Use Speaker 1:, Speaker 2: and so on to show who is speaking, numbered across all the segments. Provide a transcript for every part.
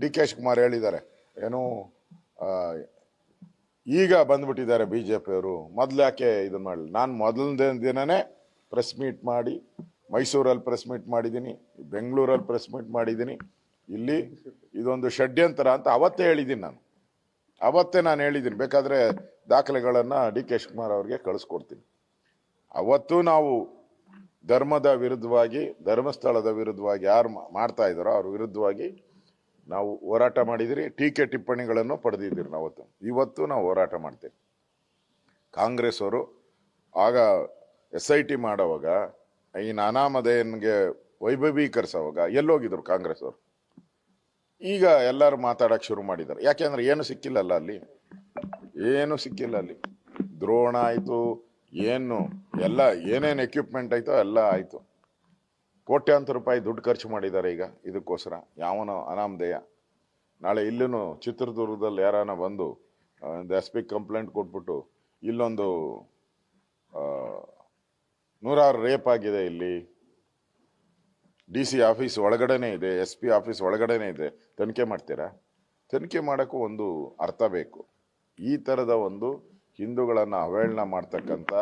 Speaker 1: D K Shivakumar ಹೇಳಿದ್ದಾರೆ. ಏನು ಈಗ ಬಂದ್ಬಿಟ್ಟಿದ್ದಾರೆ ಬಿ ಜೆ ಪಿಯವರು ಮೊದಲು ಯಾಕೆ ಇದು ಮಾಡಲಿ ನಾನು ಮೊದಲನೇ ದಿನನೇ ಪ್ರೆಸ್ ಮೀಟ್ ಮಾಡಿ, ಮೈಸೂರಲ್ಲಿ ಪ್ರೆಸ್ ಮೀಟ್ ಮಾಡಿದ್ದೀನಿ, ಬೆಂಗಳೂರಲ್ಲಿ ಪ್ರೆಸ್ ಮೀಟ್ ಮಾಡಿದ್ದೀನಿ. ಇಲ್ಲಿ ಇದೊಂದು ಷಡ್ಯಂತರ ಅಂತ ಅವತ್ತೇ ಹೇಳಿದ್ದೀನಿ ನಾನು. ಅವತ್ತೇ ನಾನು ಹೇಳಿದ್ದೀನಿ. ಬೇಕಾದರೆ ದಾಖಲೆಗಳನ್ನು ಡಿ ಕೆ ಶಿವಕುಮಾರ್ ಅವ್ರಿಗೆ ಕಳಿಸ್ಕೊಡ್ತೀನಿ. ಅವತ್ತು ನಾವು ಧರ್ಮದ ವಿರುದ್ಧವಾಗಿ, ಧರ್ಮಸ್ಥಳದ ವಿರುದ್ಧವಾಗಿ ಯಾರು ಮಾಡ್ತಾ ಇದ್ದಾರೋ ಅವ್ರ ವಿರುದ್ಧವಾಗಿ ನಾವು ಹೋರಾಟ ಮಾಡಿದಿರಿ, ಟೀಕೆ ಟಿಪ್ಪಣಿಗಳನ್ನು ಪಡೆದಿದ್ದೀರಿ ನಾವು ಇವತ್ತು ನಾವು ಹೋರಾಟ ಮಾಡ್ತೇವೆ. ಕಾಂಗ್ರೆಸ್ ಅವರು ಆಗ ಎಸ್ ಐ ಟಿ ಮಾಡೋವಾಗ, ಈ ಅನಾಮಧೇಯನ್ಗೆ ವೈಭವೀಕರಿಸೋವಾಗ ಎಲ್ಲೋಗಿದ್ರು ಕಾಂಗ್ರೆಸ್ ಅವರು ಈಗ ಎಲ್ಲರೂ ಮಾತಾಡೋಕೆ ಶುರು ಮಾಡಿದ್ದಾರೆ. ಯಾಕೆಂದ್ರೆ ಏನು ಸಿಕ್ಕಿಲ್ಲಲ್ಲ ಅಲ್ಲಿ. ಏನು ಸಿಕ್ಕಿಲ್ಲ ಅಲ್ಲಿ. ದ್ರೋಣ ಆಯಿತು, ಏನು ಎಲ್ಲ ಏನೇನು ಎಕ್ವಿಪ್ಮೆಂಟ್ ಆಯಿತೋ ಎಲ್ಲ ಆಯಿತು. ಕೋಟ್ಯಾಂತರ ರೂಪಾಯಿ ದುಡ್ಡು ಖರ್ಚು ಮಾಡಿದ್ದಾರೆ ಈಗ ಇದಕ್ಕೋಸ್ಕರ. ಯಾವನ ಅನಾಮಧೇಯ ನಾಳೆ ಇಲ್ಲೂ ಚಿತ್ರದುರ್ಗದಲ್ಲಿ ಯಾರಾನ ಬಂದು ಎಸ್ ಪಿ ಕಂಪ್ಲೇಂಟ್ ಕೊಟ್ಬಿಟ್ಟು ಇಲ್ಲೊಂದು ನೂರಾರು ರೇಪ್ ಆಗಿದೆ ಇಲ್ಲಿ. ಡಿ ಸಿ ಆಫೀಸ್ ಒಳಗಡೆನೆ ಇದೆ, ಎಸ್ ಪಿ ಆಫೀಸ್ ಒಳಗಡೆನೇ ಇದೆ. ತನಿಖೆ ಮಾಡ್ತೀರಾ? ತನಿಖೆ ಮಾಡೋಕ್ಕೂ ಒಂದು ಅರ್ಥ ಬೇಕು. ಈ ಥರದ ಒಂದು ಹಿಂದೂಗಳನ್ನು ಅವಹೇಳನ ಮಾಡ್ತಕ್ಕಂಥ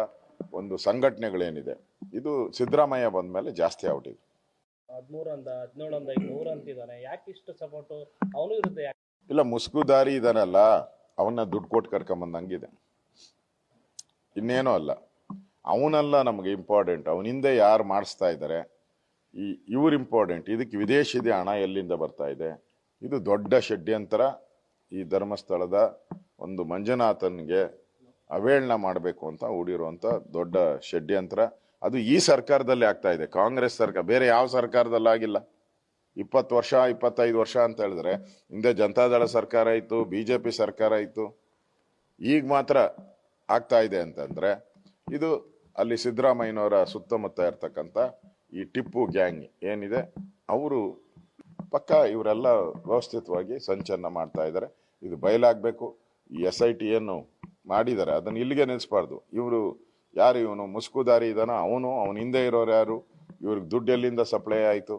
Speaker 1: ಒಂದು ಸಂಘಟನೆಗಳೇನಿದೆ. ಇದು ಸಿದ್ದರಾಮಯ್ಯ ಬಂದ ಮೇಲೆ ಜಾಸ್ತಿ ಆಗ್ಬಿಟ್ಟಿದೆ
Speaker 2: ಹದಿಮೂರು ಅಂದ ಹದಿನೇಳು ಅಂದ ಈಗ ನೂರು ಅಂತಿದ್ದಾನೆ. ಯಾಕೆ ಇಷ್ಟು ಸಪೋರ್ಟು ಅವನು ಇರುತ್ತೆ ಯಾಕೆ?
Speaker 1: ಇಲ್ಲ ಮುಸ್ಕುದಾರಿ ಇದಾನಲ್ಲ ಅವನ್ನ ದುಡ್ಡು ಕೊಟ್ಟು ಕರ್ಕೊಂಬಂದಂಗಿದೆ. ಇನ್ನೇನೂ ಅಲ್ಲ. ಅವನಲ್ಲ ನಮಗೆ ಇಂಪಾರ್ಟೆಂಟ್ ಅವನಿಂದ ಯಾರು ಮಾಡಿಸ್ತಾ ಇದ್ದಾರೆ ಈ ಇವ್ರು ಇಂಪಾರ್ಟೆಂಟ್ ಇದಕ್ಕೆ ವಿದೇಶಿದೆ ಹಣ ಎಲ್ಲಿಂದ ಬರ್ತಾ ಇದೆ? ಇದು ದೊಡ್ಡ ಷಡ್ಯಂತರ. ಈ ಧರ್ಮಸ್ಥಳದ ಒಂದು ಮಂಜುನಾಥನ್ಗೆ ಅವೇಳನ ಮಾಡಬೇಕು ಅಂತ ಹೂಡಿರುವಂಥ ದೊಡ್ಡ ಷಡ್ಯಂತ್ರ. ಅದು ಈ ಸರ್ಕಾರದಲ್ಲಿ ಆಗ್ತಾ ಇದೆ. ಕಾಂಗ್ರೆಸ್ ಸರ್ಕಾರ, ಬೇರೆ ಯಾವ ಸರ್ಕಾರದಲ್ಲಿ ಆಗಿಲ್ಲ. ಇಪ್ಪತ್ತು ವರ್ಷ, ಇಪ್ಪತ್ತೈದು ವರ್ಷ ಅಂತ ಹೇಳಿದ್ರೆ, ಹಿಂದೆ ಜನತಾದಳ ಸರ್ಕಾರ ಇತ್ತು ಬಿ ಜೆ ಪಿ ಸರ್ಕಾರ ಇತ್ತು. ಈಗ ಮಾತ್ರ ಆಗ್ತಾ ಇದೆ ಅಂತಂದ್ರೆ, ಇದು ಅಲ್ಲಿ ಸಿದ್ದರಾಮಯ್ಯನವರ ಸುತ್ತಮುತ್ತ ಇರ್ತಕ್ಕಂಥ ಈ ಟಿಪ್ಪು ಗ್ಯಾಂಗ್ ಏನಿದೆ, ಅವರು ಪಕ್ಕ ಇವರೆಲ್ಲ ವ್ಯವಸ್ಥಿತವಾಗಿ ಸಂಚಲನ ಮಾಡ್ತಾ ಇದ್ದಾರೆ. ಇದು ಬಯಲಾಗಬೇಕು. ಈ ಎಸ್ ಐ ಟಿ ಏನು ಮಾಡಿದ್ದಾರೆ. ಅದನ್ನು ಇಲ್ಲಿಗೆ ನಿಲ್ಲಿಸಬಾರ್ದು ಇವರು ಯಾರು ಇವನು? ಮುಸ್ಕುದಾರಿ ಇದಾನೋ? ಅವನು, ಅವನ ಹಿಂದೆ ಇರೋರು ಯಾರು? ಇವ್ರಿಗೆ ದುಡ್ಡು ಎಲ್ಲಿಂದ ಸಪ್ಲೈ ಆಯಿತು?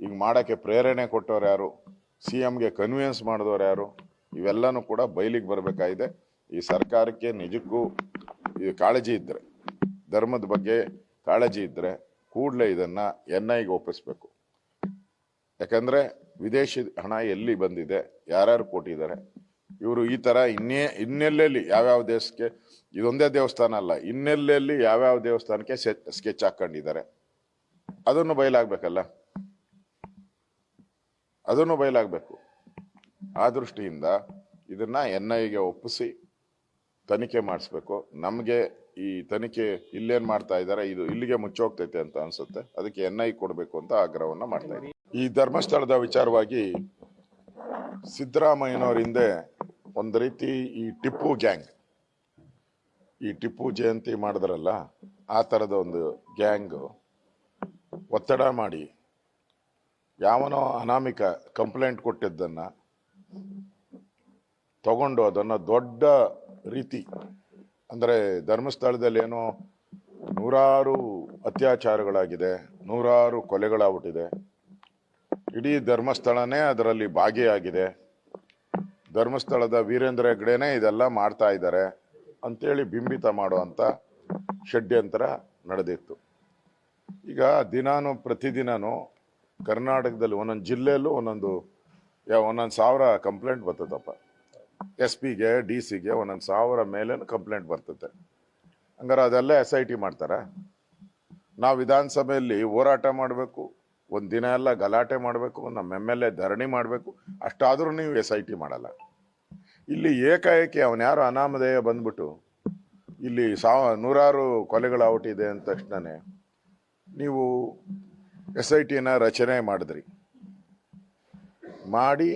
Speaker 1: ಈಗ ಮಾಡೋಕ್ಕೆ ಪ್ರೇರಣೆ ಕೊಟ್ಟವ್ರು ಯಾರು? ಸಿ ಎಮ್ಗೆ ಕನ್ವಿನ್ಸ್ ಮಾಡಿದವ್ರು ಯಾರು? ಇವೆಲ್ಲನೂ ಕೂಡ ಬಯಲಿಗೆ ಬರಬೇಕಾಗಿದೆ. ಈ ಸರ್ಕಾರಕ್ಕೆ ನಿಜಕ್ಕೂ ಈ ಕಾಳಜಿ ಇದ್ದರೆ ಧರ್ಮದ ಬಗ್ಗೆ ಕಾಳಜಿ ಇದ್ದರೆ ಕೂಡಲೇ ಇದನ್ನು ಎನ್ ಐಗೆ ಒಪ್ಪಿಸ್ಬೇಕು. ಯಾಕಂದರೆ ವಿದೇಶಿ ಹಣ ಎಲ್ಲಿ ಬಂದಿದೆ, ಯಾರ್ಯಾರು ಕೊಟ್ಟಿದ್ದಾರೆ ಇವರು ಈ ಥರ ಇನ್ನೇ, ಇನ್ನೆಲ್ಲೆಲ್ಲಿ ಯಾವ್ಯಾವ ದೇಶಕ್ಕೆ ಇದೊಂದೇ ದೇವಸ್ಥಾನ ಅಲ್ಲ, ಇನ್ನೆಲ್ಲೆಲ್ಲಿ ಯಾವ್ಯಾವ ದೇವಸ್ಥಾನಕ್ಕೆ ಸ್ಕೆಚ್ ಹಾಕೊಂಡಿದ್ದಾರೆ ಅದನ್ನು ಬಯಲಾಗಬೇಕಲ್ಲ? ಅದನ್ನು ಬಯಲಾಗಬೇಕು. ಆ ದೃಷ್ಟಿಯಿಂದ ಇದನ್ನ ಎನ್ ಐಗೆ ಒಪ್ಪಿಸಿ ತನಿಖೆ ಮಾಡಿಸ್ಬೇಕು. ನಮಗೆ ಈ ತನಿಖೆ ಇಲ್ಲೇನು ಮಾಡ್ತಾ ಇದ್ದಾರೆ, ಇದು ಇಲ್ಲಿಗೆ ಮುಚ್ಚೋಗ್ತೈತೆ ಅಂತ ಅನ್ಸುತ್ತೆ. ಅದಕ್ಕೆ ಎನ್ ಐ ಕೊಡಬೇಕು ಅಂತ ಆಗ್ರಹವನ್ನು ಮಾಡ್ತಾ ಇದ್ದೀವಿ ಈ ಧರ್ಮಸ್ಥಳದ ವಿಚಾರವಾಗಿ ಸಿದ್ದರಾಮಯ್ಯನವ್ರ ಹಿಂದೆ ಒಂದು ರೀತಿ ಈ ಟಿಪ್ಪು ಗ್ಯಾಂಗ್. ಈ ಟಿಪ್ಪು ಜಯಂತಿ ಮಾಡಿದ್ರಲ್ಲ, ಆ ಥರದ ಒಂದು ಗ್ಯಾಂಗ್ ಒತ್ತಡ ಮಾಡಿ ಯಾವನೋ ಅನಾಮಿಕ ಕಂಪ್ಲೇಂಟ್ ಕೊಟ್ಟಿದ್ದನ್ನು ತಗೊಂಡು ಅದನ್ನು ದೊಡ್ಡ ರೀತಿ, ಅಂದರೆ ಧರ್ಮಸ್ಥಳದಲ್ಲಿ ಏನೋ ನೂರಾರು ಅತ್ಯಾಚಾರಗಳಾಗಿದೆ, ನೂರಾರು ಕೊಲೆಗಳಾಗ್ಬಿಟ್ಟಿದೆ. ಇಡೀ ಧರ್ಮಸ್ಥಳನೇ ಅದರಲ್ಲಿ ಭಾಗಿಯಾಗಿದೆ. ಧರ್ಮಸ್ಥಳದ ವೀರೇಂದ್ರ ಹೆಗ್ಡೆನೇ ಇದೆಲ್ಲ ಮಾಡ್ತಾ ಇದ್ದಾರೆ ಅಂತೇಳಿ ಬಿಂಬಿತ ಮಾಡುವಂಥ ಷಡ್ಯಂತ್ರ ನಡೆದಿತ್ತು. ಈಗ ದಿನಾನು ಪ್ರತಿದಿನನೂ ಕರ್ನಾಟಕದಲ್ಲಿ ಒಂದೊಂದು ಜಿಲ್ಲೆಯಲ್ಲೂ ಒಂದೊಂದು ಯಾವ ಒಂದೊಂದು ಸಾವಿರ ಕಂಪ್ಲೇಂಟ್ ಬರ್ತದಪ್ಪ. ಎಸ್ ಪಿಗೆ ಡಿ ಸಿಗೆ ಒಂದೊಂದು ಸಾವಿರ ಮೇಲೆ ಕಂಪ್ಲೇಂಟ್ ಬರ್ತದೆ. ಹಂಗಾರೆ ಅದೆಲ್ಲ ಎಸ್ ಐ ಟಿ ಮಾಡ್ತಾರೆ? ನಾವು ವಿಧಾನಸಭೆಯಲ್ಲಿ ಹೋರಾಟ ಮಾಡಬೇಕು, ಒಂದು ದಿನ ಎಲ್ಲ ಗಲಾಟೆ ಮಾಡಬೇಕು, ನಮ್ಮ ಎಂ ಎಲ್ ಎ ಧರಣಿ ಮಾಡಬೇಕು, ಅಷ್ಟಾದರೂ ನೀವು ಎಸ್ ಐ ಟಿ ಮಾಡಲ್ಲ. ಇಲ್ಲಿ ಏಕಾಏಕಿ ಅವನ್ಯಾರು ಅನಾಮಧೇಯ ಬಂದ್ಬಿಟ್ಟು, ಇಲ್ಲಿ ಸಾವ, ನೂರಾರು ಕೊಲೆಗಳಾಗ್ಬಿಟ್ಟಿದೆ ಅಂದ ತಕ್ಷಣನೇ ನೀವು ಎಸ್ ಐ ಟಿನ ರಚನೆ ಮಾಡಿದ್ರಿ. ಮಾಡಿ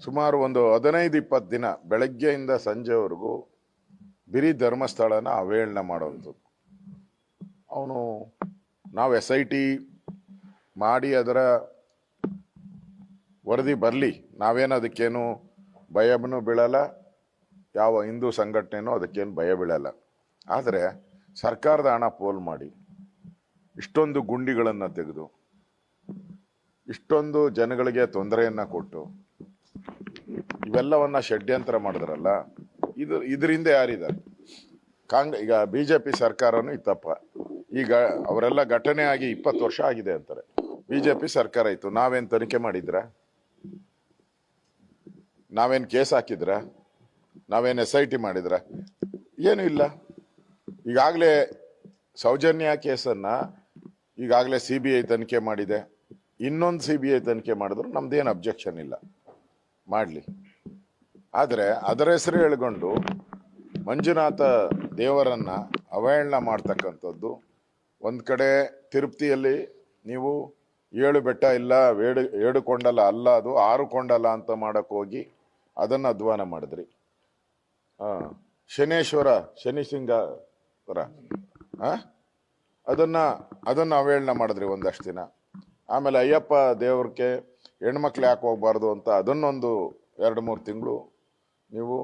Speaker 1: ಸುಮಾರು ಒಂದು ಹದಿನೈದು ಇಪ್ಪತ್ತು ದಿನ ಬೆಳಗ್ಗೆಯಿಂದ ಸಂಜೆವರೆಗೂ ಬಿರಿ ಧರ್ಮಸ್ಥಳನ ಅವಹೇಳನ ಮಾಡೋವಂಥದ್ದು. ಅವನು, ನಾವು ಎಸ್ ಐ ಟಿ ಮಾಡಿ ಅದರ ವರದಿ ಬರಲಿ, ನಾವೇನು ಅದಕ್ಕೇನು ಭಯನೂ ಬೀಳಲ್ಲ. ಯಾವ ಹಿಂದೂ ಸಂಘಟನೆನೂ ಅದಕ್ಕೇನು ಭಯ ಬೀಳಲ್ಲ. ಆದರೆ ಸರ್ಕಾರದ ಹಣ ಪೋಲ್ ಮಾಡಿ, ಇಷ್ಟೊಂದು ಗುಂಡಿಗಳನ್ನು ತೆಗೆದು, ಇಷ್ಟೊಂದು ಜನಗಳಿಗೆ ತೊಂದರೆಯನ್ನು ಕೊಟ್ಟು, ಇವೆಲ್ಲವನ್ನು ಷಡ್ಯಂತ್ರ ಮಾಡಿದ್ರಲ್ಲ, ಇದು ಇದರಿಂದ ಯಾರಿದ್ದಾರೆ? ಕಾಂಗ್ರೆ ಈಗ ಬಿ ಜೆ ಪಿ ಸರ್ಕಾರನೂ ಇತ್ತಪ್ಪ. ಈಗ ಅವರೆಲ್ಲ ಘಟನೆ ಆಗಿ ಇಪ್ಪತ್ತು ವರ್ಷ ಆಗಿದೆ ಅಂತಾರೆ. ಬಿ ಜೆ ಪಿ ಸರ್ಕಾರ ಇತ್ತು. ನಾವೇನು ತನಿಖೆ ಮಾಡಿದ್ರ? ನಾವೇನ್ ಕೇಸ್ ಹಾಕಿದ್ರ? ನಾವೇನು ಎಸ್ ಐ ಟಿ ಮಾಡಿದ್ರ? ಏನು ಇಲ್ಲ. ಈಗಾಗಲೇ ಸೌಜನ್ಯ ಕೇಸನ್ನು ಈಗಾಗಲೇ ಸಿ ಬಿ ಐ ತನಿಖೆ ಮಾಡಿದೆ. ಇನ್ನೊಂದು ಸಿ ಬಿ ಐ ತನಿಖೆ ಮಾಡಿದ್ರು ನಮ್ದೇನು ಅಬ್ಜೆಕ್ಷನ್ ಇಲ್ಲ. ಮಾಡಲಿ. ಆದರೆ ಅದರ ಹೆಸರು ಹೇಳ್ಕೊಂಡು ಮಂಜುನಾಥ ದೇವರನ್ನ ಅವಹೇಳನ ಮಾಡ್ತಕ್ಕಂಥದ್ದು ಒಂದು ಕಡೆ ತಿರುಪ್ತಿಯಲ್ಲಿ ನೀವು ಏಳು ಬೆಟ್ಟ ಇಲ್ಲ, ಏಡು ಏಳು ಕೊಂಡಲ ಅಲ್ಲ ಅದು, ಆರು ಕೊಂಡಲ್ಲ ಅಂತ ಮಾಡೋಕ್ಕೋಗಿ ಅದನ್ನು ಅಧ್ವಾನ ಮಾಡಿದ್ರಿ. ಶನೇಶ್ವರ ಶನಿಸಿಂಗರ? ಅದನ್ನ ಅದನ್ನ ಅವೇಳನ ಮಾಡಿದ್ರಿ ಒಂದಷ್ಟು ದಿನ. ಆಮೇಲೆ ಅಯ್ಯಪ್ಪ ದೇವ್ರಿಗೆ ಹೆಣ್ಮಕ್ಳು ಯಾಕೆ ಹೋಗ್ಬಾರ್ದು ಅಂತ ಅದನ್ನೊಂದು ಎರಡು ಮೂರು ತಿಂಗಳು ನೀವು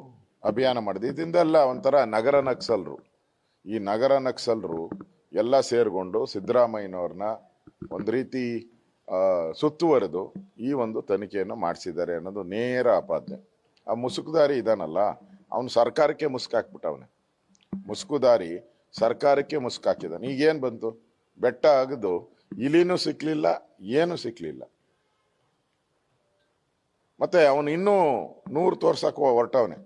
Speaker 1: ಅಭಿಯಾನ ಮಾಡಿದ್ರಿ. ಇದರಿಂದೆಲ್ಲ ಒಂಥರ ನಗರ ನಕ್ಸಲ್ರು. ಈ ನಗರ ನಕ್ಸಲ್ರು ಎಲ್ಲ ಸೇರಿಕೊಂಡು ಸಿದ್ದರಾಮಯ್ಯನವ್ರನ್ನ ಒಂದು ರೀತಿ ಸುತ್ತುವರೆದು ಈ ಒಂದು ತನಿಖೆಯನ್ನು ಮಾಡಿಸಿದ್ದಾರೆ ಅನ್ನೋದು ನೇರ ಆಪಾದನೆ. ಆ ಮುಸುಕುದಾರಿ ಇದಾನಲ್ಲ, ಅವನು ಸರ್ಕಾರಕ್ಕೆ ಮುಸುಕಾಕ್ಬಿಟ್ಟವನೆ ಮುಸುಕುದಾರಿ ಸರ್ಕಾರಕ್ಕೆ ಮುಸುಕಾಕಿದಾನೆ ಈಗೇನು ಬಂತು? ಬೆಟ್ಟ ಅಗದು ಇಲಿನೂ ಸಿಕ್ಕಲಿಲ್ಲ ಏನು ಸಿಕ್ಕಲಿಲ್ಲ ಮತ್ತೆ ಅವನು ಇನ್ನೂ ನೂರು ತೋರ್ಸಕ್ಕೆ ಹೊರಟವನೆ.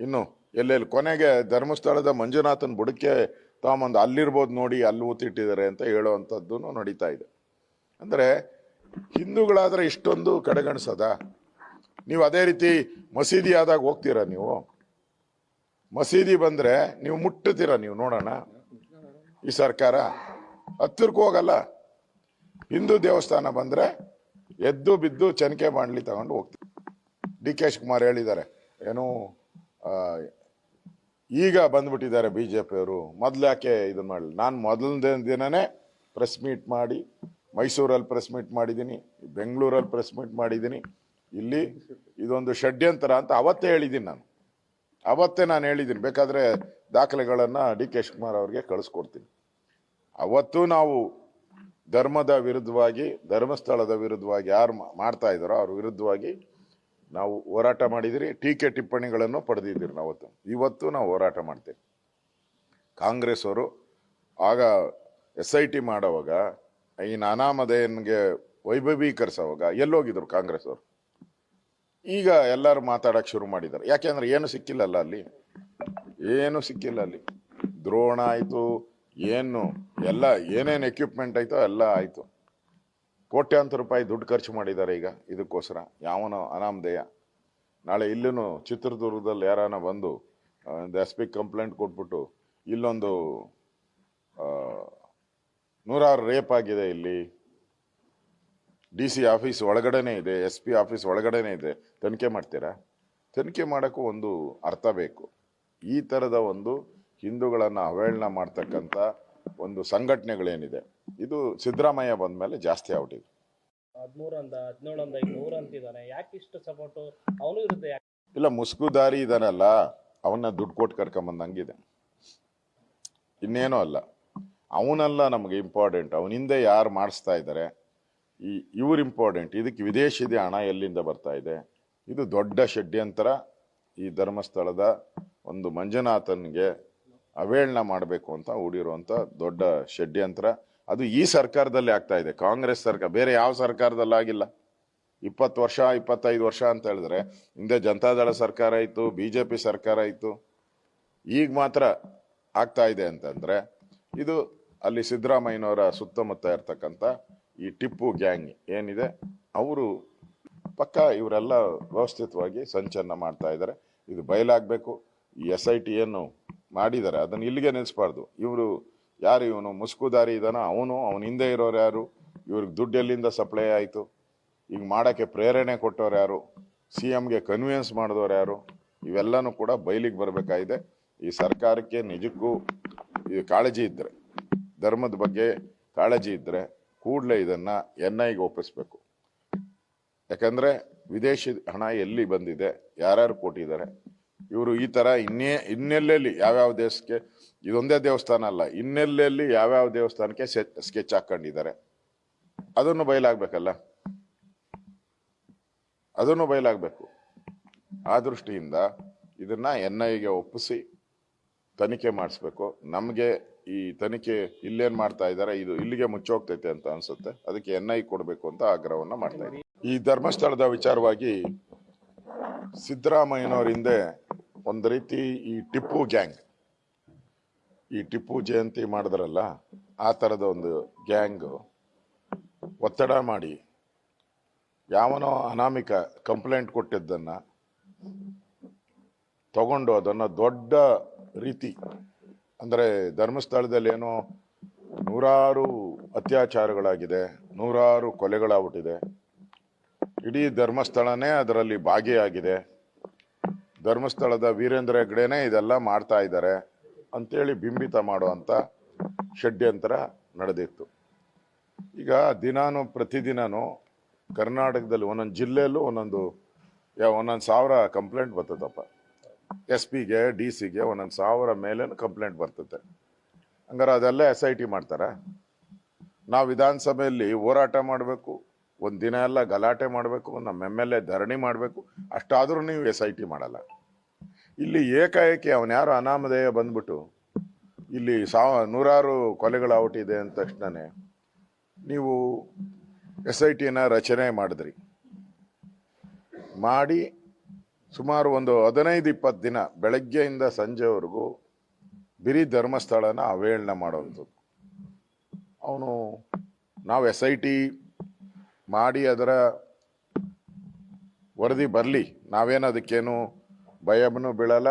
Speaker 1: ಇನ್ನು ಎಲ್ಲೆಲ್ಲಿ ಕೊನೆಗೆ ಧರ್ಮಸ್ಥಳದ ಮಂಜುನಾಥನ್ ಬುಡಕ್ಕೆ ತಗೊಂಬಂದು ಅಲ್ಲಿರ್ಬೋದು ನೋಡಿ, ಅಲ್ಲಿ ಊತಿಟ್ಟಿದ್ದಾರೆ ಅಂತ ಹೇಳುವಂಥದ್ದು ನಡೀತಾ ಇದೆ. ಅಂದರೆ ಹಿಂದೂಗಳಾದರೆ ಇಷ್ಟೊಂದು ಕಡೆಗಣಿಸದ? ನೀವು ಅದೇ ರೀತಿ ಮಸೀದಿ ಆದಾಗ ಹೋಗ್ತೀರಾ ನೀವು? ಮಸೀದಿ ಬಂದ್ರೆ ನೀವು ಮುಟ್ಟುತ್ತೀರಾ ನೀವು ನೋಡೋಣ? ಈ ಸರ್ಕಾರ? ಹತ್ತಿರಕ್ಕೂ ಹೋಗಲ್ಲ. ಹಿಂದೂ ದೇವಸ್ಥಾನ ಬಂದ್ರೆ ಎದ್ದು ಬಿದ್ದು ಚನಿಕೆ ಬಾಂಡ್ಲಿ ತಗೊಂಡು ಹೋಗ್ತೀವಿ ಡಿ ಕೆ ಶಿವಕುಮಾರ್ ಹೇಳಿದ್ದಾರೆ. ಏನು ಈಗ ಬಂದ್ಬಿಟ್ಟಿದ್ದಾರೆ ಬಿ ಜೆ ಪಿಯವರು ಮೊದ್ಲು ಯಾಕೆ ಇದನ್ನ ಮಾಡಲಿ ನಾನು ಮೊದಲನೇ ದಿನನೇ ಪ್ರೆಸ್ ಮೀಟ್ ಮಾಡಿ ಮೈಸೂರಲ್ಲಿ ಪ್ರೆಸ್ ಮೀಟ್ ಮಾಡಿದ್ದೀನಿ, ಬೆಂಗಳೂರಲ್ಲಿ ಪ್ರೆಸ್ ಮೀಟ್ ಮಾಡಿದ್ದೀನಿ. ಇಲ್ಲಿ ಇದೊಂದು ಷಡ್ಯಂತರ ಅಂತ ಅವತ್ತೇ ಹೇಳಿದ್ದೀನಿ ನಾನು. ಅವತ್ತೇ ನಾನು ಹೇಳಿದ್ದೀನಿ. ಬೇಕಾದರೆ ದಾಖಲೆಗಳನ್ನು ಡಿ ಕೆ ಶಿವಕುಮಾರ್ ಅವ್ರಿಗೆ ಕಳಿಸ್ಕೊಡ್ತೀನಿ. ಅವತ್ತು ನಾವು ಧರ್ಮದ ವಿರುದ್ಧವಾಗಿ, ಧರ್ಮಸ್ಥಳದ ವಿರುದ್ಧವಾಗಿ ಯಾರು ಮಾಡ್ತಾ ಇದ್ದಾರೋ ಅವ್ರ ವಿರುದ್ಧವಾಗಿ ನಾವು ಹೋರಾಟ ಮಾಡಿದಿರಿ. ಟೀಕೆ ಟಿಪ್ಪಣಿಗಳನ್ನು ಪಡೆದಿದ್ದೀರಿ ನಾವು ಅವತ್ತು ಇವತ್ತು ನಾವು ಹೋರಾಟ ಮಾಡ್ತೇವೆ. ಕಾಂಗ್ರೆಸ್ ಅವರು ಆಗ ಎಸ್ ಐ ಟಿ ಮಾಡೋವಾಗ, ಈ ಅನಾಮಧೇಯನ್ಗೆ ವೈಭವೀಕರಿಸೋವಾಗ ಎಲ್ಲೋಗಿದ್ರು ಕಾಂಗ್ರೆಸ್ ಅವರು. ಈಗ ಎಲ್ಲರೂ ಮಾತಾಡಕ್ಕೆ ಶುರು ಮಾಡಿದ್ದಾರೆ. ಯಾಕೆಂದ್ರೆ ಏನು ಸಿಕ್ಕಿಲ್ಲಲ್ಲ ಅಲ್ಲಿ? ಏನು ಸಿಕ್ಕಿಲ್ಲ ಅಲ್ಲಿ. ದ್ರೋಣ ಆಯಿತು, ಏನು, ಎಲ್ಲ, ಏನೇನು ಎಕ್ವಿಪ್ಮೆಂಟ್ ಆಯಿತು ಎಲ್ಲ ಆಯಿತು. ಕೋಟ್ಯಾಂತರ ರೂಪಾಯಿ ದುಡ್ಡು ಖರ್ಚು ಮಾಡಿದ್ದಾರೆ ಈಗ. ಇದಕ್ಕೋಸ್ಕರ ಯಾವನೋ ಅನಾಮಧೇಯ ನಾಳೆ ಇಲ್ಲೂ ಚಿತ್ರದುರ್ಗದಲ್ಲಿ ಯಾರಾನ ಬಂದು ಪಿ ಕಂಪ್ಲೇಂಟ್ ಕೊಟ್ಬಿಟ್ಟು ಇಲ್ಲೊಂದು ನೂರಾರು ರೇಪ್ ಆಗಿದೆ ಇಲ್ಲಿ. ಡಿ ಸಿ ಆಫೀಸ್ ಒಳಗಡೆನೇ ಇದೆ ಎಸ್ ಪಿ ಆಫೀಸ್ ಒಳಗಡೆನೆ ಇದೆ. ತನಿಖೆ ಮಾಡ್ತೀರಾ? ತನಿಖೆ ಮಾಡೋಕ್ಕೂ ಒಂದು ಅರ್ಥ ಬೇಕು. ಈ ಥರದ ಒಂದು ಹಿಂದೂಗಳನ್ನು ಅವಹೇಳನ ಮಾಡ್ತಕ್ಕಂಥ ಒಂದು ಸಂಘಟನೆಗಳೇನಿದೆ ಇದು ಸಿದ್ದರಾಮಯ್ಯ ಬಂದ ಮೇಲೆ ಜಾಸ್ತಿ ಆಗ್ಬಿಟ್ಟಿದೆ
Speaker 2: ಹದಿಮೂರು ಅಂದ ಹದಿನೇಳು ಅಂದ ಈಗ ನೂರು ಅಂತಿದ್ದಾನೆ. ಯಾಕೆ ಇಷ್ಟು ಸಪೋರ್ಟು? ಅವನು ವಿರುದ್ಧ ಯಾಕೆ?
Speaker 1: ಇಲ್ಲ ಮುಸ್ಕುದಾರಿ ಇದಾನಲ್ಲ ಅವನ್ನ ದುಡ್ಡು ಕೊಟ್ಟು ಕರ್ಕೊಂಬಂದಂಗಿದೆ. ಇನ್ನೇನೂ ಅಲ್ಲ. ಅವನಲ್ಲ ನಮಗೆ ಇಂಪಾರ್ಟೆಂಟ್ ಅವನ ಹಿಂದೆ ಯಾರು ಮಾಡಿಸ್ತಾ ಇದ್ದಾರೆ ಈ ಇವ್ರು ಇಂಪಾರ್ಟೆಂಟ್ ಇದಕ್ಕೆ ವಿದೇಶಿದೆ ಹಣ ಎಲ್ಲಿಂದ ಬರ್ತಾ ಇದೆ? ಇದು ದೊಡ್ಡ ಷಡ್ಯಂತರ. ಈ ಧರ್ಮಸ್ಥಳದ ಒಂದು ಮಂಜುನಾಥನ್ಗೆ ಅವೇಳನ ಮಾಡಬೇಕು ಅಂತ ಹೂಡಿರುವಂಥ ದೊಡ್ಡ ಷಡ್ಯಂತ್ರ. ಅದು ಈ ಸರ್ಕಾರದಲ್ಲಿ ಆಗ್ತಾ ಇದೆ. ಕಾಂಗ್ರೆಸ್ ಸರ್ಕಾರ, ಬೇರೆ ಯಾವ ಸರ್ಕಾರದಲ್ಲಿ ಆಗಿಲ್ಲ. ಇಪ್ಪತ್ತು ವರ್ಷ, ಇಪ್ಪತ್ತೈದು ವರ್ಷ ಅಂತ ಹೇಳಿದ್ರೆ, ಹಿಂದೆ ಜನತಾದಳ ಸರ್ಕಾರ ಇತ್ತು ಬಿ ಜೆ ಪಿ ಸರ್ಕಾರ ಇತ್ತು. ಈಗ ಮಾತ್ರ ಆಗ್ತಾ ಇದೆ ಅಂತಂದರೆ, ಇದು ಅಲ್ಲಿ ಸಿದ್ದರಾಮಯ್ಯನವರ ಸುತ್ತಮುತ್ತ ಇರ್ತಕ್ಕಂಥ ಈ ಟಿಪ್ಪು ಗ್ಯಾಂಗ್ ಏನಿದೆ, ಅವರು ಪಕ್ಕ ಇವರೆಲ್ಲ ವ್ಯವಸ್ಥಿತವಾಗಿ ಸಂಚನ್ನ ಮಾಡ್ತಾ ಇದ್ದಾರೆ. ಇದು ಬಯಲಾಗಬೇಕು. ಎಸ್ ಐ ಟಿ ಏನು ಮಾಡಿದ್ದಾರೆ. ಅದನ್ನು ಇಲ್ಲಿಗೆ ನಿಲ್ಲಿಸಬಾರ್ದು. ಇವರು ಯಾರು ಇವನು? ಮುಸ್ಕುದಾರಿ ಇದಾನೋ? ಅವನು? ಅವನ ಹಿಂದೆ ಇರೋರು ಯಾರು? ಇವ್ರಿಗೆ ದುಡ್ಡು ಎಲ್ಲಿಂದ ಸಪ್ಲೈ ಆಯಿತು? ಈಗ ಮಾಡೋಕ್ಕೆ ಪ್ರೇರಣೆ ಕೊಟ್ಟವ್ರು ಯಾರು? ಸಿ ಎಮ್ಗೆ ಕನ್ವಿನ್ಸ್ ಮಾಡಿದವ್ರು ಯಾರು? ಇವೆಲ್ಲನೂ ಕೂಡ ಬಯಲಿಗೆ ಬರಬೇಕಾಗಿದೆ. ಈ ಸರ್ಕಾರಕ್ಕೆ ನಿಜಕ್ಕೂ ಈ ಕಾಳಜಿ ಇದ್ದರೆ ಧರ್ಮದ ಬಗ್ಗೆ ಕಾಳಜಿ ಇದ್ದರೆ ಕೂಡಲೇ ಇದನ್ನು ಎನ್ ಐಗೆ ಒಪ್ಪಿಸ್ಬೇಕು. ಯಾಕಂದರೆ ವಿದೇಶಿ ಹಣ ಎಲ್ಲಿ ಬಂದಿದೆ, ಯಾರ್ಯಾರು ಕೊಟ್ಟಿದ್ದಾರೆ, ಇವರು ಈ ಥರ ಇನ್ನೇ, ಇನ್ನೆಲ್ಲೆಲ್ಲಿ ಯಾವ್ಯಾವ ದೇಶಕ್ಕೆ, ಇದೊಂದೇ ದೇವಸ್ಥಾನ ಅಲ್ಲ, ಇನ್ನೆಲ್ಲೆಲ್ಲಿ ಯಾವ್ಯಾವ ದೇವಸ್ಥಾನಕ್ಕೆ ಸ್ಕೆಚ್ ಹಾಕೊಂಡಿದ್ದಾರೆ ಅದನ್ನು ಬಯಲಾಗಬೇಕಲ್ಲ? ಅದನ್ನು ಬಯಲಾಗಬೇಕು. ಆ ದೃಷ್ಟಿಯಿಂದ ಇದನ್ನ ಎನ್ ಐಗೆ ಒಪ್ಪಿಸಿ ತನಿಖೆ ಮಾಡಿಸ್ಬೇಕು. ನಮಗೆ ಈ ತನಿಖೆ ಇಲ್ಲೇನ್ ಮಾಡ್ತಾ ಇದ್ದಾರೆ ಇದು ಇಲ್ಲಿಗೆ ಮುಚ್ಚೋಗ್ತೈತೆ ಅಂತ ಅನ್ಸುತ್ತೆ. ಅದಕ್ಕೆ ಎನ್ ಐ ಕೊಡಬೇಕು ಅಂತ ಆಗ್ರಹವನ್ನ ಮಾಡ್ತಾ ಇದ್ದೀವಿ ಈ ಧರ್ಮಸ್ಥಳದ ವಿಚಾರವಾಗಿ ಸಿದ್ದರಾಮಯ್ಯನವ್ರ ಹಿಂದೆ ಒಂದು ರೀತಿ ಈ ಟಿಪ್ಪು ಗ್ಯಾಂಗ್, ಈ ಟಿಪ್ಪು ಜಯಂತಿ ಮಾಡಿದ್ರಲ್ಲ, ಆ ಥರದ ಒಂದು ಗ್ಯಾಂಗ್ ಒತ್ತಡ ಮಾಡಿ ಯಾವನೋ ಅನಾಮಿಕ ಕಂಪ್ಲೇಂಟ್ ಕೊಟ್ಟಿದ್ದನ್ನು ತಗೊಂಡು ಅದನ್ನು ದೊಡ್ಡ ರೀತಿ ಅಂದರೆ ಧರ್ಮಸ್ಥಳದಲ್ಲಿ ಏನೋ ನೂರಾರು ಅತ್ಯಾಚಾರಗಳಾಗಿದೆ, ನೂರಾರು ಕೊಲೆಗಳಾಗ್ಬಿಟ್ಟಿದೆ. ಇಡೀ ಧರ್ಮಸ್ಥಳನೇ ಅದರಲ್ಲಿ ಭಾಗಿಯಾಗಿದೆ. ಧರ್ಮಸ್ಥಳದ ವೀರೇಂದ್ರ ಹೆಗ್ಡೆನೇ ಇದೆಲ್ಲ ಮಾಡ್ತಾ ಇದ್ದಾರೆ ಅಂತೇಳಿ ಬಿಂಬಿತ ಮಾಡುವಂಥ ಷಡ್ಯಂತ್ರ ನಡೆದಿತ್ತು. ಈಗ ದಿನಾನು ಪ್ರತಿದಿನವೂ ಕರ್ನಾಟಕದಲ್ಲಿ ಒಂದೊಂದು ಜಿಲ್ಲೆಯಲ್ಲೂ ಒಂದೊಂದು ಯಾವ ಒಂದೊಂದು ಸಾವಿರ ಕಂಪ್ಲೇಂಟ್ ಬರ್ತದಪ್ಪ. ಎಸ್ ಪಿಗೆ ಡಿ ಸಿಗೆ ಒಂದೊಂದು ಸಾವಿರ ಮೇಲೆ ಕಂಪ್ಲೇಂಟ್ ಬರ್ತದೆ. ಹಂಗಾರೆ ಅದೆಲ್ಲ ಎಸ್ ಐ ಟಿ ಮಾಡ್ತಾರೆ? ನಾವು ವಿಧಾನಸಭೆಯಲ್ಲಿ ಹೋರಾಟ ಮಾಡಬೇಕು, ಒಂದು ದಿನ ಎಲ್ಲ ಗಲಾಟೆ ಮಾಡಬೇಕು, ನಮ್ಮ ಎಂ ಎಲ್ ಎ ಧರಣಿ ಮಾಡಬೇಕು, ಅಷ್ಟಾದರೂ ನೀವು ಎಸ್ ಐ ಟಿ ಮಾಡಲ್ಲ. ಇಲ್ಲಿ ಏಕಾಏಕಿ ಅವನು ಯಾರು ಅನಾಮಧೇಯ ಬಂದ್ಬಿಟ್ಟು, ಇಲ್ಲಿ ಸಾವ ನೂರಾರು ಕೊಲೆಗಳಾಗ್ಬಿಟ್ಟಿದೆ ಅಂದ ತಕ್ಷಣನೇ ನೀವು ಎಸ್ ಐ ಟಿನ ರಚನೆ ಮಾಡಿದ್ರಿ. ಮಾಡಿ ಸುಮಾರು ಒಂದು ಹದಿನೈದು, ಇಪ್ಪತ್ತು ದಿನ ಬೆಳಗ್ಗೆಯಿಂದ ಸಂಜೆವರೆಗೂ ಬಿರಿ ಧರ್ಮಸ್ಥಳನ ಅವೇಳನ ಮಾಡುವಂಥದ್ದು. ಅವನು ನಾವು ಎಸ್ ಐ ಟಿ ಮಾಡಿ ಅದರ ವರದಿ ಬರಲಿ, ನಾವೇನು ಅದಕ್ಕೇನು ಭಯನೂ ಬೀಳಲ್ಲ,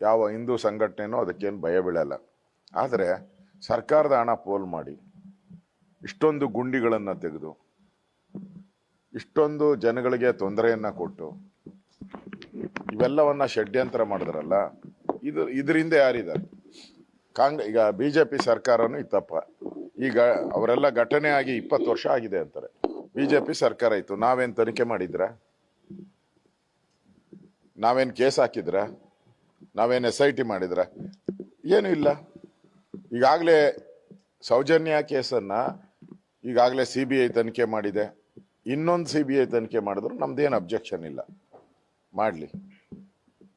Speaker 1: ಯಾವ ಹಿಂದೂ ಸಂಘಟನೆನೂ ಅದಕ್ಕೇನು ಭಯ ಬೀಳಲ್ಲ. ಆದರೆ ಸರ್ಕಾರದ ಹಣ ಪೋಲ್ ಮಾಡಿ, ಇಷ್ಟೊಂದು ಗುಂಡಿಗಳನ್ನು ತೆಗೆದು, ಇಷ್ಟೊಂದು ಜನಗಳಿಗೆ ತೊಂದರೆಯನ್ನು ಕೊಟ್ಟು ಇವೆಲ್ಲವನ್ನ ಷಡ್ಯಂತ್ರ ಮಾಡಿದ್ರಲ್ಲ, ಇದು ಇದರಿಂದ ಯಾರಿದ್ದಾರೆ? ಕಾಂಗ್ರೆ ಈಗ ಬಿ ಜೆ ಪಿ ಸರ್ಕಾರನೂ ಇತ್ತಪ್ಪ. ಈಗ ಅವರೆಲ್ಲ ಘಟನೆ ಆಗಿ ಇಪ್ಪತ್ತು ವರ್ಷ ಆಗಿದೆ ಅಂತಾರೆ. ಬಿ ಜೆ ಪಿ ಸರ್ಕಾರ ಇತ್ತು. ನಾವೇನ್ ತನಿಖೆ ಮಾಡಿದ್ರ? ನಾವೇನ್ ಕೇಸ್ ಹಾಕಿದ್ರ? ನಾವೇನ್ ಎಸ್ ಐ ಟಿ ಮಾಡಿದ್ರ? ಏನೂ ಇಲ್ಲ. ಈಗಾಗಲೇ ಸೌಜನ್ಯ ಕೇಸನ್ನ ಈಗಾಗಲೇ ಸಿ ಬಿ ಐ ತನಿಖೆ ಮಾಡಿದೆ. ಇನ್ನೊಂದು ಸಿ ಬಿ ಐ ತನಿಖೆ ಮಾಡಿದ್ರು ನಮ್ದೇನು ಅಬ್ಜೆಕ್ಷನ್ ಇಲ್ಲ. ಮಾಡಲಿ.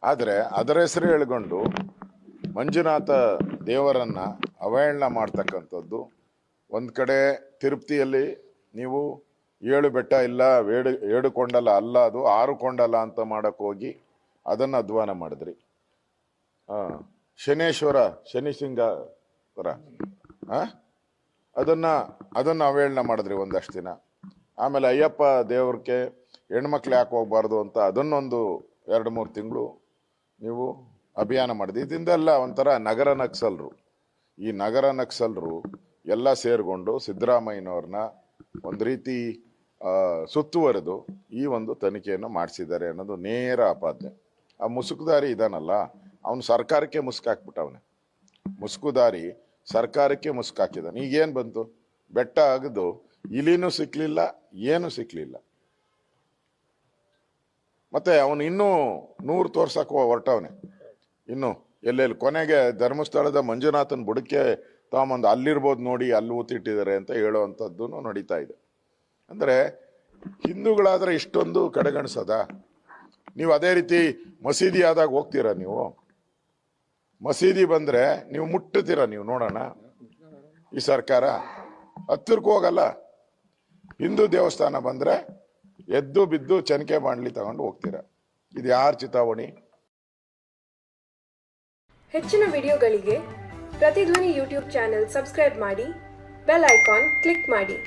Speaker 1: ಆದರೆ ಅದರ ಹೆಸರು ಹೇಳಿಕೊಂಡು ಮಂಜುನಾಥ ದೇವರನ್ನ ಅವಹೇಳನ ಮಾಡ್ತಕ್ಕಂಥದ್ದು ಒಂದು ಕಡೆ ತಿರುಪ್ತಿಯಲ್ಲಿ ನೀವು ಏಳು ಬೆಟ್ಟ ಇಲ್ಲ ಏಡು ಏಳು ಅಲ್ಲ, ಅದು ಆರು ಕೊಂಡಲ್ಲ ಅಂತ ಮಾಡಕ್ಕೆ ಹೋಗಿ ಅದನ್ನು ಅಧ್ವಾನ ಮಾಡಿದ್ರಿ. ಶನೇಶ್ವರ ಶನಿ ಸಿಂಗಾರ ಆ? ಅದನ್ನು, ಅದನ್ನ ಅವೇಳನ ಮಾಡಿದ್ರಿ ಒಂದಷ್ಟು ದಿನ. ಆಮೇಲೆ ಅಯ್ಯಪ್ಪ ದೇವ್ರಿಗೆ ಹೆಣ್ಮಕ್ಳು ಯಾಕೆ ಹೋಗ್ಬಾರ್ದು ಅಂತ ಅದನ್ನೊಂದು ಎರಡು ಮೂರು ತಿಂಗಳು ನೀವು ಅಭಿಯಾನ ಮಾಡಿದೆ ಇದರಿಂದೆಲ್ಲ ಒಂಥರ ನಗರ ನಕ್ಸಲ್ರು. ಈ ನಗರ ನಕ್ಸಲ್ರು ಎಲ್ಲ ಸೇರಿಕೊಂಡು ಸಿದ್ದರಾಮಯ್ಯನವ್ರನ್ನ ಒಂದು ರೀತಿ ಸುತ್ತುವರೆದು ಈ ಒಂದು ತನಿಖೆಯನ್ನು ಮಾಡಿಸಿದ್ದಾರೆ ಅನ್ನೋದು ನೇರ ಆಪಾದನೆ ಆ ಮುಸುಕುದಾರಿ ಇದಾನಲ್ಲ, ಅವನು ಸರ್ಕಾರಕ್ಕೆ ಮುಸುಕಾಕ್ಬಿಟ್ಟವನೆ ಮುಸುಕುದಾರಿ ಸರ್ಕಾರಕ್ಕೆ ಮುಸುಕಾಕಿದಾನೆ ಈಗೇನು ಬಂತು? ಬೆಟ್ಟ ಅಗದು ಇಲಿನೂ ಸಿಕ್ಕಲಿಲ್ಲ ಏನೂ ಸಿಕ್ಲಿಲ್ಲ. ಮತ್ತೆ ಅವನು ಇನ್ನೂ ನೂರು ತೋರ್ಸಕ್ಕೆ ಹೊರಟವನೆ. ಇನ್ನು ಎಲ್ಲೆಲ್ಲಿ ಕೊನೆಗೆ ಧರ್ಮಸ್ಥಳದ ಮಂಜುನಾಥನ್ ಬುಡಕ್ಕೆ ತಗೊಂಬಂದು ಅಲ್ಲಿರ್ಬೋದು ನೋಡಿ, ಅಲ್ಲಿ ಊತಿಟ್ಟಿದ್ದಾರೆ ಅಂತ ಹೇಳುವಂಥದ್ದು ನಡೀತಾ ಇದೆ. ಅಂದರೆ ಹಿಂದೂಗಳಾದ್ರೆ ಇಷ್ಟೊಂದು ಕಡೆಗಣಿಸದ? ನೀವು ಅದೇ ರೀತಿ ಮಸೀದಿ ಆದಾಗ ಹೋಗ್ತೀರಾ ನೀವು? ಮಸೀದಿ ಬಂದ್ರೆ ನೀವು ಮುಟ್ಟುತ್ತೀರಾ ನೀವು ನೋಡೋಣ? ಈ ಸರ್ಕಾರ ಹತ್ತಿರಕ್ಕೆ ಹೋಗಲ್ಲ. ಹಿಂದೂ ದೇವಸ್ಥಾನ ಬಂದ್ರೆ ಎದ್ದು ಬಿದ್ದು ಚನಿಕೆ ಬಾಂಡ್ಲಿ ತಗೊಂಡು ಹೋಗ್ತೀರಾ? ಇದು ಯಾರ ಚಿತಾವಣಿ?
Speaker 3: ಹೆಚ್ಚಿನ ವಿಡಿಯೋಗಳಿಗೆ ಪ್ರತಿಧ್ವನಿ ಯೂಟ್ಯೂಬ್ ಚಾನೆಲ್ ಸಬ್ಸ್ಕ್ರೈಬ್ ಮಾಡಿ, ಬೆಲ್ ಐಕಾನ್ ಕ್ಲಿಕ್ ಮಾಡಿ.